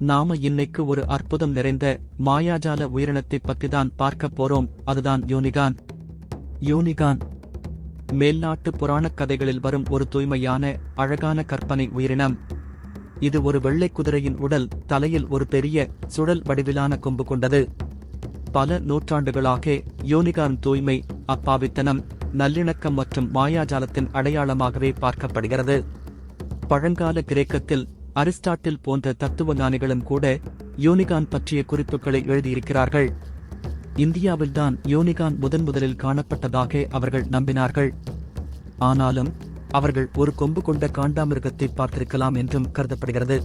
நாம இன்னைக்கு ஒரு அற்புதம் நிறைந்த மாயாஜால உயிரினத்தை பத்தி தான் பார்க்க போறோம். அதுதான் யூனிகான். யூனிகான். மேல்நாட்டு புராணக் கதைகளில் வரும் ஒரு தூய்மையான அழகான கற்பனை உயிரினம். இது ஒரு வெள்ளை குதிரையின் உடல் தலையில் ஒரு பெரிய சுழல் வடிவிலான கொம்பு கொண்டது. பல நூற்றாண்டுகளாக யோனிகான் தூய்மை அப்பாவித்தனம் நல்லிணக்கம் மற்றும் மாயாஜாலத்தின் அடையாளமாகவே பார்க்கப்படுகிறது. பழங்கால கிரேக்கத்தில் அரிஸ்டாட்டில் போன்ற தத்துவ ஞானிகளும் கூட யோனிகான் பற்றிய குறிப்புகளை எழுதியிருக்கிறார்கள். இந்தியாவில்தான் யோனிகான் முதன் முதலில் காணப்பட்டதாக அவர்கள் நம்பினார்கள். ஆனாலும் அவர்கள் ஒரு கொம்பு கொண்ட காண்டாமிருகத்தை பார்த்திருக்கலாம் என்றும் கருதப்படுகிறது.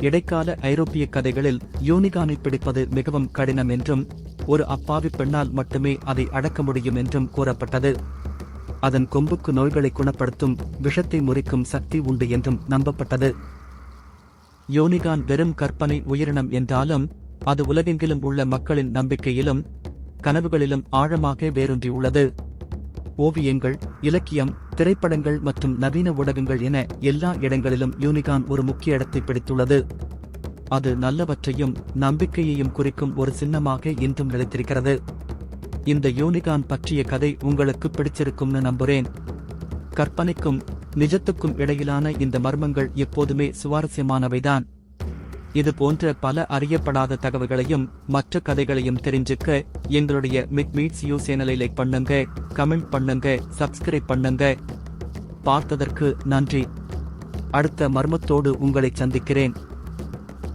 இடைக்கால ஐரோப்பிய கதைகளில் யோனிகானை பிடிப்பது மிகவும் கடினம் என்றும் ஒரு அப்பாவி பெண்ணால் மட்டுமே அதை அடக்க முடியும் என்றும் கூறப்பட்டது. அதன் கொம்புக்கு நோய்களை குணப்படுத்தும் விஷத்தை முறிக்கும் சக்தி உண்டு என்றும் நம்பப்பட்டது. யோனிகான் வெறும் கற்பனை உயிரினம் என்றாலும் அது உலகெங்கிலும் உள்ள மக்களின் நம்பிக்கையிலும் கனவுகளிலும் ஆழமாக வேரூன்றியுள்ளது. ஓவியங்கள் இலக்கியம் திரைப்படங்கள் மற்றும் நவீன ஊடகங்கள் என எல்லா இடங்களிலும் யூனிகான் ஒரு முக்கிய இடத்தை பிடித்துள்ளது. அது நல்லவற்றையும் நம்பிக்கையையும் குறிக்கும் ஒரு சின்னமாக இன்றும் நிலைத்திருக்கிறது. இந்த யூனிகான் பற்றிய கதை உங்களுக்கு பிடிச்சிருக்கும்னு நம்புறேன். கற்பனைக்கும் நிஜத்துக்கும் இடையிலான இந்த மர்மங்கள் எப்போதுமே சுவாரஸ்யமானவைதான். இது போன்ற பல அறியப்படாத தகவல்களையும் மற்ற கதைகளையும் தெரிஞ்சுக்க எங்களுடைய மிட் மீட்ஸ் யூ சேனலை லைக் பண்ணுங்க கமெண்ட் பண்ணுங்க சப்ஸ்கிரைப் பண்ணுங்க. பார்த்ததற்கு நன்றி. அடுத்த மர்மத்தோடு உங்களை சந்திக்கிறேன்.